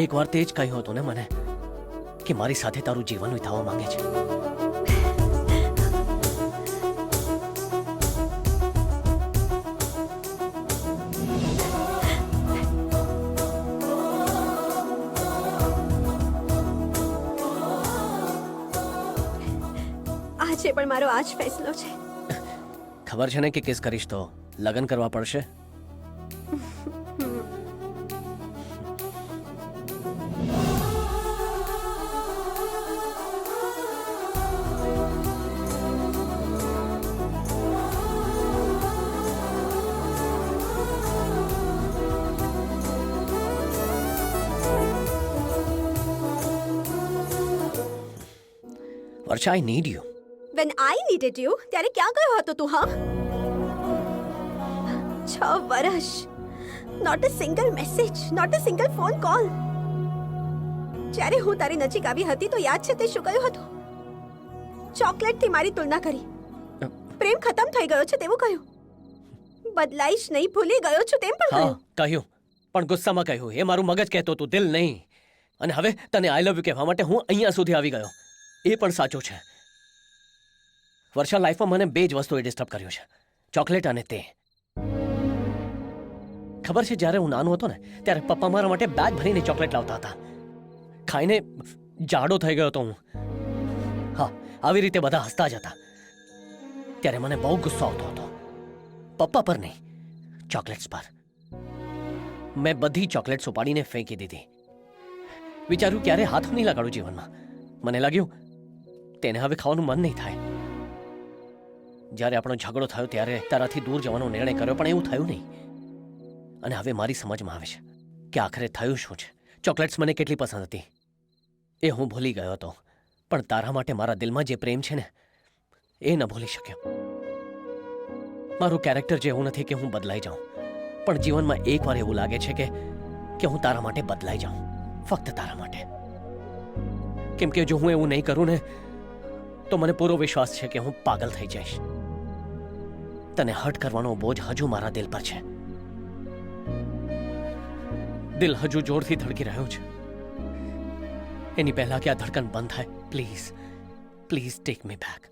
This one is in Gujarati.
એકવાર તે જ કહ્યું હતું ને મને કે મારી સાથે તારું જીવન વિતાવવા માંગે છે. આજે પણ મારો આજ ફેસલો છે. ખબર છે ને કે કિસ કરીશ તો લગ્ન કરવા પડશે? Varsha I need you when I needed you ત્યારે ક્યાં ગયો હતો તું હા? છ વર્ષ. Not a single message not a single phone call જ્યારે હું તારી નજીક આવી હતી તો યાદ છે તે શું કહ્યું હતું? ચોકલેટથી મારી તુલના કરી. પ્રેમ ખતમ થઈ ગયો છે તેવું કહ્યું. બદલાઈશ નહીં ભૂલી ગયો છું તેમ પણ કહ્યું. કહ્યું. પણ ગુસ્સામાં કહ્યું એ મારું મગજ કહેતો હતું દિલ નહીં. અને હવે તને આઈ લવ યુ કહેવા માટે હું અહીંયા સુધી આવી ગયો. એ પણ સાચું છે. વર્ષા લાઈફમાં મને બે જ વસ્તુએ ડિસ્ટર્બ કર્યો છે. ચોકલેટ અને તે. ખબર છે જ્યારે હું નાનો હતો ને, ત્યારે પપ્પા મારા માટે બેગ ભરીને ચોકલેટ લાવતા હતા. ખાઈને જાડો થઈ ગયો હતો હું. હા, આવી રીતે બધા હસતા જ હતા. ત્યારે મને બહુ ગુસ્સો આવતો હતો. પપ્પા પર નહીં, ચોકલેટ્સ પર. મેં બધી ચોકલેટ્સ ઉપાડીને ફેંકી દીધી. વિચાર્યું ક્યારે હાથ નહીં લગાડું જીવનમાં. મને લાગ્યું તેને હવે ખાવાનું મન નહીં થાય. જ્યારે આપણો ઝઘડો થયો ત્યારે તારાથી દૂર જવાનો નિર્ણય કર્યો, પણ એવું થયું નહીં. અને હવે મારી સમજમાં આવે છે કે આખરે થયું શું છે. ચોકલેટ્સ મને કેટલી પસંદ હતી. એ હું ભૂલી ગયો હતો. પણ તારા માટે મારા દિલમાં જે પ્રેમ છે ને, એ ન ભૂલી શક્યો. મારું કેરેક્ટર જેવું નથી કે હું બદલાઈ જાઉં. પણ જીવનમાં એકવાર એવું લાગે છે કે કે હું તારા માટે બદલાઈ જાઉં. ફક્ત તારા માટે. કેમ કે જો હું એવું નહીં કરું ને તો મને પૂરો વિશ્વાસ છે કે હું પાગલ થઈ જઈશ. તને હર્ટ કરવાનો બોજ હજુ મારા દિલ પર છે. દિલ હજુ જોરથી ધડકી રહ્યો છે. એની પહેલા કે આ ધડકન બંધ થાય please please take me back